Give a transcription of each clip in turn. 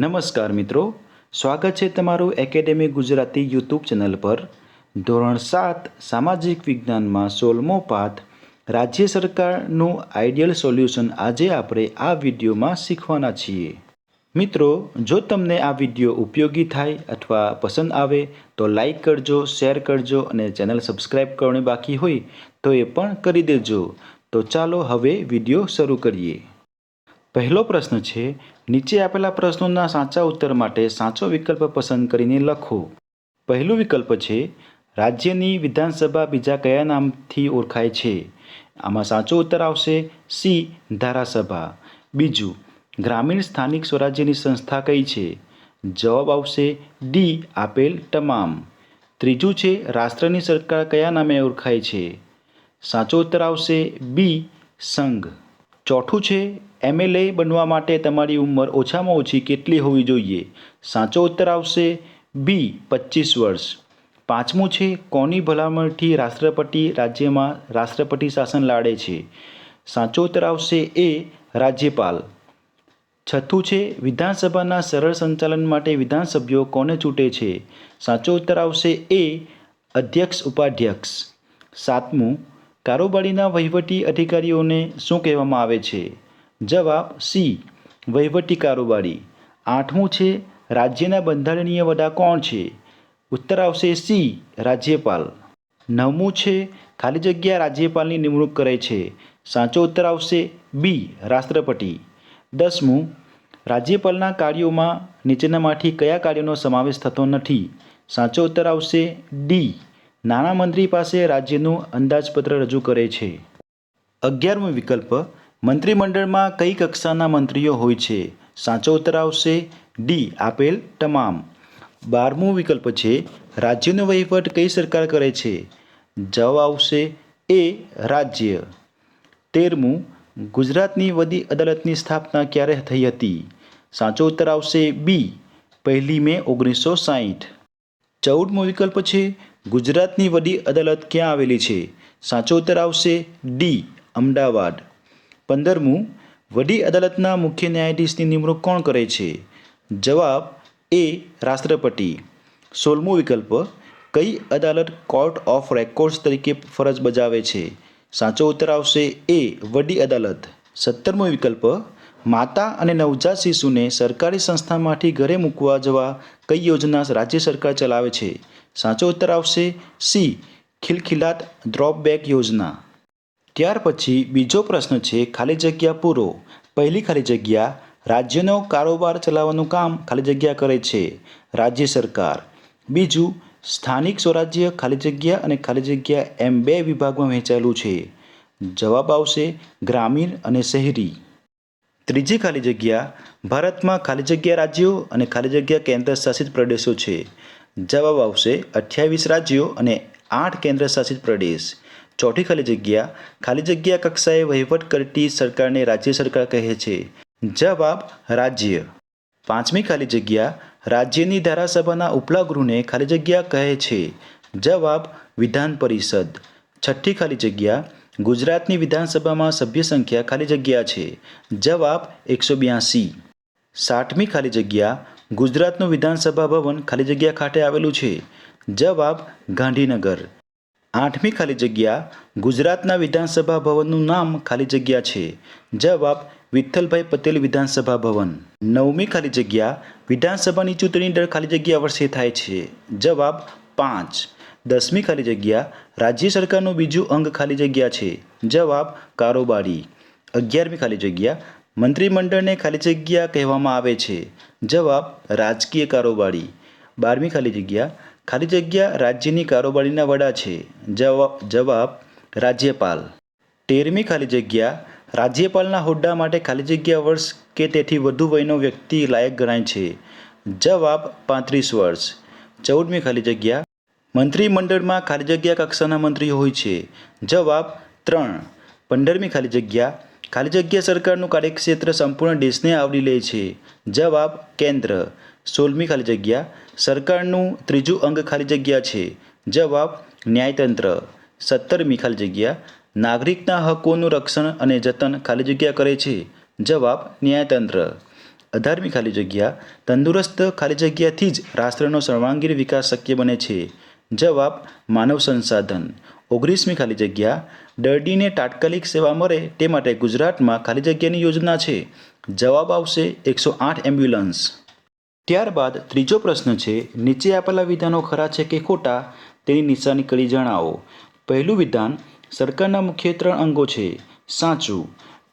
નમસ્કાર મિત્રો. સ્વાગત છે તમારું એકેડેમી ગુજરાતી યુટ્યુબ ચેનલ પર. ધોરણ સાત, સામાજિક વિજ્ઞાનમાં સોલમો પાઠ. રાજ્ય સરકારનું આઈડિયલ સોલ્યુશન આજે આપણે આ વિડીયોમાં શીખવાના છીએ. મિત્રો, જો તમને આ વીડિયો ઉપયોગી થાય અથવા પસંદ આવે, તો લાઈક કરજો શેર કરજો અને ચેનલ સબસ્ક્રાઈબ કરવાની બાકી હોય, તો એ પણ કરી દેજો. તો ચાલો હવે વીડિયો શરૂ કરીએ. પહેલો પ્રશ્ન છે નીચે આપેલા પ્રશ્નોના સાચા ઉત્તર માટે સાચો વિકલ્પ પસંદ કરીને લખો. પહેલું વિકલ્પ છે, રાજ્યની વિધાનસભા બીજા કયા નામથી ઓળખાય છે? આમાં સાચો ઉત્તર આવશે સી, ધારાસભા. બીજું, ગ્રામીણ સ્થાનિક સ્વરાજ્યની સંસ્થા કઈ છે? જવાબ આવશે ડી, આપેલ તમામ. ત્રીજું છે, રાષ્ટ્રની સરકાર કયા નામે ઓળખાય છે? સાચો ઉત્તર આવશે બી, સંઘ. ચોથું છે એમએલએ બનવા માટે તમારી ઉંમર ઓછામાં ઓછી કેટલી હોવી જોઈએ? સાચો ઉત્તર આવશે બી પચીસ વર્ષ. પાંચમું છે, કોની ભલામણથી રાષ્ટ્રપતિ રાજ્યમાં રાષ્ટ્રપતિ શાસન લાડે છે? સાચો ઉત્તર આવશે એ રાજ્યપાલ. છઠ્ઠું છે, વિધાનસભાના સરળ સંચાલન માટે વિધાનસભ્યો કોને ચૂંટે છે? સાચો ઉત્તર આવશે એ અધ્યક્ષ ઉપાધ્યક્ષ. સાતમું, કારોબારીના વહીવટી અધિકારીઓને શું કહેવામાં આવે છે? જવાબ સી. વહીવટી કારોબારી. આઠમું છે, રાજ્યના બંધારણીય વડા કોણ છે? ઉત્તર આવશે સી, રાજ્યપાલ. નવમું છે, ખાલી જગ્યા રાજ્યપાલની નિમણૂક કરે છે. સાચો ઉત્તર આવશે બી, રાષ્ટ્રપતિ. દસમું, રાજ્યપાલના કાર્યોમાં નીચેનામાંથી કયા કાર્યોનો સમાવેશ થતો નથી? સાચો ઉત્તર આવશે ડી. નાણામંત્રી પાસે રાજ્યનું અંદાજપત્ર રજૂ કરે છે. અગિયારમો વિકલ્પ મંત્રીમંડળમાં કઈ કક્ષાના મંત્રીઓ હોય છે? સાચો ઉત્તર આવશે ડી, આપેલ તમામ. બારમું વિકલ્પ છે, રાજ્યનો વહીવટ કઈ સરકાર કરે છે? જવાબ આવશે એ, રાજ્ય. તેરમું, ગુજરાતની વડી અદાલતની સ્થાપના ક્યારે થઈ હતી? સાચો ઉત્તર આવશે બી, પહેલી મે ઓગણીસો સાહીઠ. ચૌદમો વિકલ્પ છે, ગુજરાતની વડી અદાલત ક્યાં આવેલી છે? સાચો ઉત્તર આવશે ડી, અમદાવાદ. પંદરમું વડી અદાલતના મુખ્ય ન્યાયાધીશની નિમણૂક કોણ કરે છે? જવાબ એ રાષ્ટ્રપતિ. સોળમો વિકલ્પ, કઈ અદાલત કોર્ટ ઓફ રેકોર્ડ્સ તરીકે ફરજ બજાવે છે? સાચો ઉત્તર આવશે એ વડી અદાલત. સત્તરમો વિકલ્પ, માતા અને નવજાત શિશુને સરકારી સંસ્થામાંથી ઘરે મૂકવા જવા કઈ યોજના રાજ્ય સરકાર ચલાવે છે? સાચો ઉત્તર આવશે સી ખિલખિલાત ડ્રોપ બેક યોજના. ત્યાર પછી બીજો પ્રશ્ન છે, ખાલી જગ્યા પૂરો. પહેલી ખાલી જગ્યા રાજ્યનો કારોબાર ચલાવવાનું કામ ખાલી જગ્યા કરે છે, રાજ્ય સરકાર. બીજું, સ્થાનિક સ્વરાજ્ય ખાલી જગ્યા અને ખાલી જગ્યા એમ બે વિભાગમાં વહેંચાયેલું છે. જવાબ આવશે, ગ્રામીણ અને શહેરી. ત્રીજી ખાલી જગ્યા, ભારતમાં ખાલી જગ્યા રાજ્યો અને ખાલી જગ્યા કેન્દ્ર શાસિત પ્રદેશો છે. જવાબ આવશે, અઠ્યાવીસ રાજ્યો અને આઠ કેન્દ્ર શાસિત પ્રદેશ. ચોથી ખાલી જગ્યા ખાલી જગ્યા કક્ષાએ વહીવટ કરતી સરકારને રાજ્ય સરકાર કહે છે. જવાબ, રાજ્ય. પાંચમી ખાલી જગ્યા, રાજ્યની ધારાસભાના ઉપલા ગૃહને ખાલી જગ્યા કહે છે. જવાબ, વિધાન પરિષદ. છઠ્ઠી ખાલી જગ્યા, ગુજરાતની વિધાનસભામાં સભ્ય સંખ્યા ખાલી જગ્યા છે. જવાબ, એકસો બ્યાસી. સાઠમી ખાલી જગ્યા, ગુજરાતનું વિધાનસભા ભવન ખાલી જગ્યા ખાતે આવેલું છે. જવાબ, ગાંધીનગર. આઠમી ખાલી જગ્યા ગુજરાતના વિધાનસભા ભવનનું નામ ખાલી જગ્યા છે. જવાબ, વિઠ્ઠલભાઈ પટેલ વિધાનસભા ભવન. નવમી ખાલી જગ્યા, વિધાનસભાની ચૂંટણી દર ખાલી જગ્યા વર્ષે થાય છે. જવાબ, પાંચ. દસમી ખાલી જગ્યા, રાજ્ય સરકારનું બીજું અંગ ખાલી જગ્યા છે. જવાબ, કારોબારી. અગિયારમી ખાલી જગ્યા, મંત્રીમંડળને ખાલી જગ્યા કહેવામાં આવે છે. જવાબ, રાજકીય કારોબારી. બારમી ખાલી જગ્યા ખાલી જગ્યા રાજ્યની કારોબારીના વડા છે. જવાબ જવાબ, રાજ્યપાલ. તેરમી ખાલી જગ્યા રાજ્યપાલના હોદ્દા માટે ખાલી જગ્યા વર્ષ કે તેથી વધુ વયનો વ્યક્તિ લાયક ગણાય છે. જવાબ, પાંત્રીસ વર્ષ. ચૌદમી ખાલી જગ્યા મંત્રીમંડળમાં ખાલી જગ્યા કક્ષાના મંત્રી હોય છે. જવાબ, ત્રણ. પંદરમી ખાલી જગ્યા ખાલી જગ્યા સરકારનું કાર્યક્ષેત્ર સંપૂર્ણ દેશને આવરી લે છે. જવાબ, કેન્દ્ર. સોળમી ખાલી જગ્યા, સરકારનું ત્રીજું અંગ ખાલી જગ્યા છે. જવાબ, ન્યાયતંત્ર. સત્તરમી ખાલી જગ્યા, નાગરિકના હકોનું રક્ષણ અને જતન ખાલી જગ્યા કરે છે. જવાબ, ન્યાયતંત્ર. અઢારમી ખાલી જગ્યા, તંદુરસ્ત ખાલી જગ્યાથી જ રાષ્ટ્રનો સર્વાંગીણ વિકાસ શક્ય બને છે. જવાબ, માનવ સંસાધન. ઓગણીસમી ખાલી જગ્યા, દર્દીને તાત્કાલિક સેવા મળે તે માટે ગુજરાતમાં ખાલી જગ્યાની યોજના છે. જવાબ આવશે એકસો આઠ એમ્બ્યુલન્સ. ત્યારબાદ ત્રીજો પ્રશ્ન છે, નીચે આપેલા વિધાનો ખરા છે કે ખોટા? તેની નિશાની કરી જણાવો. પહેલું વિધાન, સરકારના મુખ્ય ત્રણ અંગો છે. સાચું.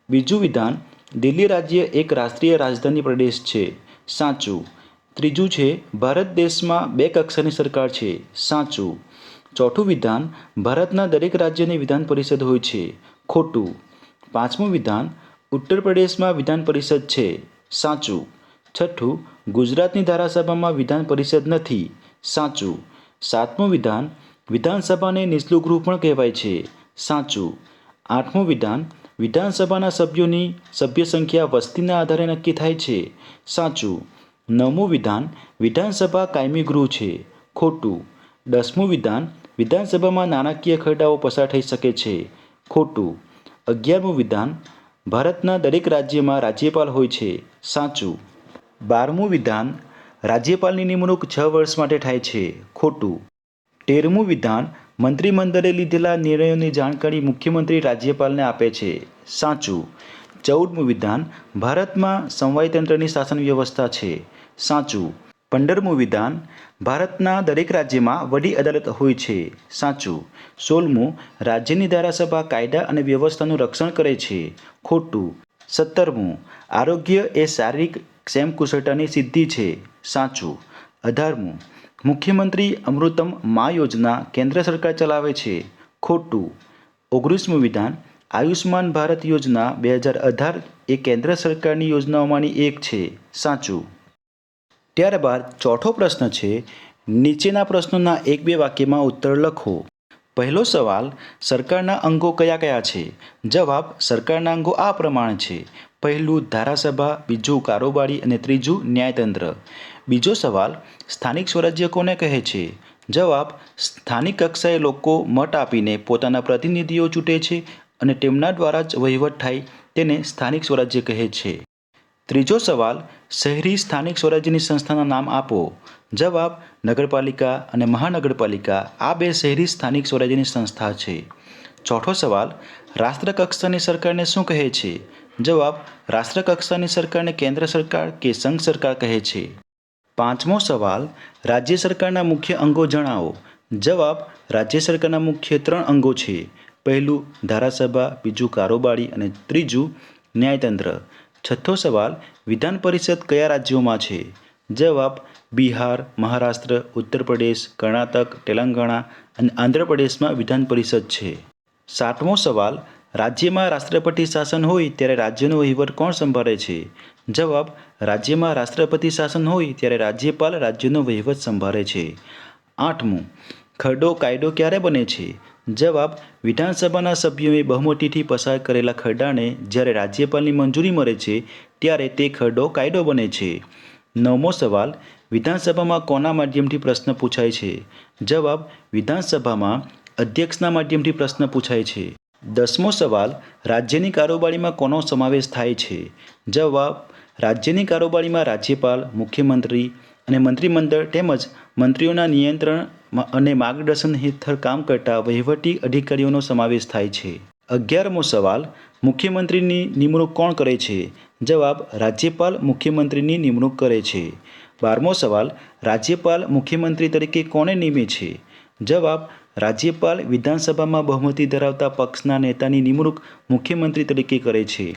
બીજું વિધાન, દિલ્હી રાજ્ય એક રાષ્ટ્રીય રાજધાની પ્રદેશ છે. સાચું. ત્રીજું છે, ભારત દેશમાં બે કક્ષાની સરકાર છે. સાચું. ચોથું વિધાન, ભારતના દરેક રાજ્યની વિધાન પરિષદ હોય છે. ખોટું. પાંચમું વિધાન, ઉત્તર પ્રદેશમાં વિધાન પરિષદ છે. સાચું. છઠ્ઠું ગુજરાતની ધારાસભામાં વિધાન પરિષદ નથી. સાચું. સાતમું વિધાન વિધાનસભાને નીચલું ગૃહ પણ કહેવાય છે. સાચું. આઠમું વિધાન વિધાનસભાના સભ્યોની સભ્ય સંખ્યા વસ્તીના આધારે નક્કી થાય છે. સાચું. નવમું વિધાન વિધાનસભા કાયમી ગૃહ છે. ખોટું. દસમું વિધાન વિધાનસભામાં નાણાકીય ખરડાઓ પસાર થઈ શકે છે. ખોટું. અગિયારમું વિધાન ભારતના દરેક રાજ્યમાં રાજ્યપાલ હોય છે. સાચું. બારમું વિધાન રાજ્યપાલની નિમણૂક છ વર્ષ માટે થાય છે. ખોટું. તેરમું વિધાન મંત્રીમંડળે લીધેલા નિર્ણયોની જાણકારી મુખ્યમંત્રી રાજ્યપાલને આપે છે. સાચું. ચૌદમું વિધાન ભારતમાં સંવાયતંત્રની શાસન વ્યવસ્થા છે. સાચું. પંદરમું વિધાન ભારતના દરેક રાજ્યમાં વડી અદાલત હોય છે. સાચું. સોળમું રાજ્યની ધારાસભા કાયદા અને વ્યવસ્થાનું રક્ષણ કરે છે. ખોટું. સત્તરમું આરોગ્ય એ શારીરિક ક્ષેમ કુશેટાની સિદ્ધિ છે. સાચું. અઢારમું મુખ્યમંત્રી અમૃતમ મા યોજના કેન્દ્ર સરકાર ચલાવે છે. ખોટું. ઓગણીસમું વિધાન. આયુષ્માન ભારત યોજના બે હજાર અઢાર એ કેન્દ્ર સરકારની યોજનાઓમાંની એક છે. સાચું. ત્યારબાદ ચોથો પ્રશ્ન છે, નીચેના પ્રશ્નોના એક બે વાક્યમાં ઉત્તર લખો. પહેલો સવાલ, સરકારના અંગો કયા કયા છે? જવાબ, સરકારના અંગો આ પ્રમાણે છે. પહેલું ધારાસભા, બીજું કારોબારી અને ત્રીજું ન્યાયતંત્ર. બીજો સવાલ, સ્થાનિક સ્વરાજ્ય કોને કહે છે. જવાબ, સ્થાનિક કક્ષાએ લોકો મત આપીને પોતાના પ્રતિનિધિઓ ચૂંટે છે અને તેમના દ્વારા જ વહીવટ થાય તેને સ્થાનિક સ્વરાજ્ય કહે છે. ત્રીજો સવાલ, શહેરી સ્થાનિક સ્વરાજ્યની સંસ્થાના નામ આપો. જવાબ, નગરપાલિકા અને મહાનગરપાલિકા. આ બે શહેરી સ્થાનિક સ્વરાજ્યની સંસ્થા છે. ચોથો સવાલ, રાષ્ટ્રકક્ષાની સરકારને શું કહે છે? જવાબ, રાષ્ટ્રકક્ષાની સરકારને કેન્દ્ર સરકાર કે સંઘ સરકાર કહે છે? પાંચમો સવાલ, રાજ્ય સરકારના મુખ્ય અંગો જણાવો. જવાબ, રાજ્ય સરકારના મુખ્ય ત્રણ અંગો છે. પહેલું, ધારાસભા, બીજું, કારોબારી અને ત્રીજું, ન્યાયતંત્ર. છઠ્ઠો સવાલ, વિધાન પરિષદ કયા રાજ્યોમાં છે? જવાબ, બિહાર, મહારાષ્ટ્ર ઉત્તર પ્રદેશ કર્ણાટક, તેલંગાણા અને આંધ્રપ્રદેશમાં વિધાન પરિષદ છે. સાતમો સવાલ રાજ્યમાં રાષ્ટ્રપતિ શાસન હોય ત્યારે રાજ્યનો વહીવટ કોણ સંભાળે છે? જવાબ, રાજ્યમાં રાષ્ટ્રપતિ શાસન હોય ત્યારે રાજ્યપાલ રાજ્યનો વહીવટ સંભાળે છે. આઠમું, ખરડો કાયદો ક્યારે બને છે? જવાબ, વિધાનસભાના સભ્યોએ બહુમતીથી પસાર કરેલા ખરડાને જ્યારે રાજ્યપાલની મંજૂરી મળે છે, ત્યારે તે ખરડો કાયદો બને છે. નવમો સવાલ, વિધાનસભામાં કોના માધ્યમથી પ્રશ્ન પૂછાય છે? જવાબ, વિધાનસભામાં અધ્યક્ષના માધ્યમથી પ્રશ્ન પૂછાય છે. દસમો સવાલ, રાજ્યની કારોબારીમાં કોનો સમાવેશ થાય છે? જવાબ, રાજ્યની કારોબારીમાં રાજ્યપાલ, મુખ્યમંત્રી અને મંત્રીમંડળ તેમજ મંત્રીઓના નિયંત્રણ અને માર્ગદર્શન હેઠળ કામ કરતા વહીવટી અધિકારીઓનો સમાવેશ થાય છે. અગિયારમો સવાલ, મુખ્યમંત્રીની નિમણૂક કોણ કરે છે? જવાબ, રાજ્યપાલ મુખ્યમંત્રીની નિમણૂક કરે છે. બારમો સવાલ, રાજ્યપાલ મુખ્યમંત્રી તરીકે કોને નિમે છે? જવાબ રાજ્યપાલ વિધાનસભામાં બહુમતી ધરાવતા પક્ષના નેતાની નિમણૂક મુખ્યમંત્રી તરીકે કરે છે.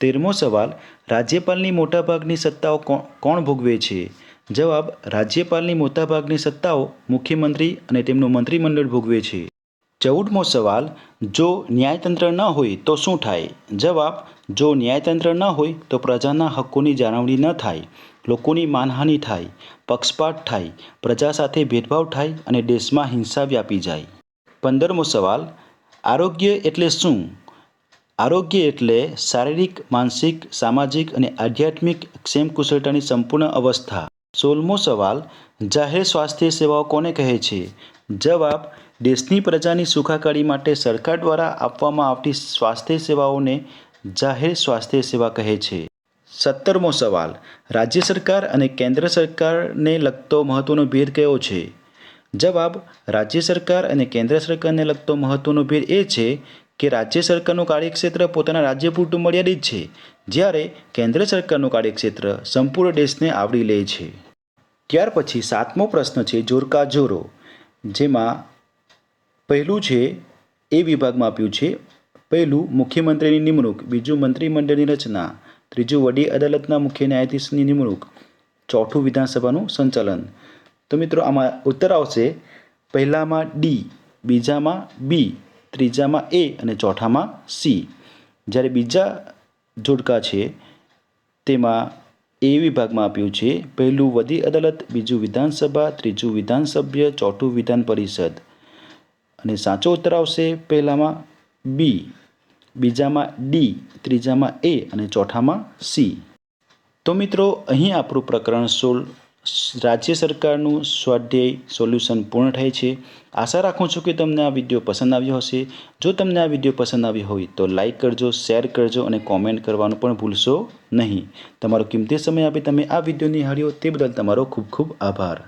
તેરમો સવાલ, રાજ્યપાલની મોટાભાગની સત્તાઓ કોણ ભોગવે છે? જવાબ, રાજ્યપાલની મોટાભાગની સત્તાઓ મુખ્યમંત્રી અને તેમનું મંત્રીમંડળ ભોગવે છે. ચૌદમો સવાલ, જો ન્યાયતંત્ર ન હોય તો શું થાય? જવાબ, જો ન્યાયતંત્ર ન હોય તો પ્રજાના હક્કોની જાળવણી ન થાય. લોકોની માનહાનિ થાય, પક્ષપાત થાય, પ્રજા સાથે ભેદભાવ થાય અને દેશમાં હિંસા વ્યાપી જાય. પંદરમો સવાલ, આરોગ્ય એટલે શું? આરોગ્ય એટલે શારીરિક, માનસિક, સામાજિક અને આધ્યાત્મિક ક્ષેમ કુશળતાની સંપૂર્ણ અવસ્થા. સોળમો સવાલ, જાહેર સ્વાસ્થ્ય સેવાઓ કોને કહે છે? જવાબ, દેશની પ્રજાની સુખાકારી માટે સરકાર દ્વારા આપવામાં આવતી સ્વાસ્થ્ય સેવાઓને જાહેર સ્વાસ્થ્ય સેવા કહે છે. સત્તરમો સવાલ. રાજ્ય સરકાર અને કેન્દ્ર સરકારને લગતો મહત્ત્વનો ભેદ કયો છે? જવાબ, રાજ્ય સરકાર અને કેન્દ્ર સરકારને લગતો મહત્ત્વનો ભેદ એ છે કે રાજ્ય સરકારનું કાર્યક્ષેત્ર પોતાના રાજ્ય પૂરતું મર્યાદિત છે, જ્યારે કેન્દ્ર સરકારનું કાર્યક્ષેત્ર સંપૂર્ણ દેશને આવરી લે છે. ત્યાર પછી સાતમો પ્રશ્ન છે, જોરકા જોરો, જેમાં પહેલું છે, એ વિભાગમાં આપ્યું છે, પહેલું મુખ્યમંત્રીની નિમણૂક, બીજું મંત્રીમંડળની રચના ત્રીજું વડી અદાલતના મુખ્ય ન્યાયાધીશની નિમણૂક, ચોથું વિધાનસભાનું સંચાલન. તો મિત્રો આમાં ઉત્તર આવશે, પહેલામાં ડી બીજામાં બી ત્રીજામાં એ અને ચોથામાં સી જ્યારે બીજા જોડકા છે, તેમાં એ વિભાગમાં આપ્યું છે, પહેલું વડી અદાલત, બીજું વિધાનસભા, ત્રીજું વિધાનસભ્ય, ચોથું વિધાન પરિષદ. અને સાચો ઉત્તર આવશે પહેલામાં બી બીજામાં ડી ત્રીજામાં એ અને ચોથામાં સી તો મિત્રો, અહીં આપણું પ્રકરણ સોલ રાજ્ય સરકારનું સ્વાધ્યાય સોલ્યુશન પૂર્ણ થાય છે. આશા રાખું છું કે તમને આ વીડિયો પસંદ આવ્યો હશે. જો તમને આ વીડિયો પસંદ આવ્યો હોય તો લાઇક કરજો, શેર કરજો અને કોમેન્ટ કરવાનું પણ ભૂલશો નહીં. તમારો કિંમતી સમય આપી તમે આ વીડિયો નિહાળ્યો તે બદલ તમારો ખૂબ ખૂબ આભાર.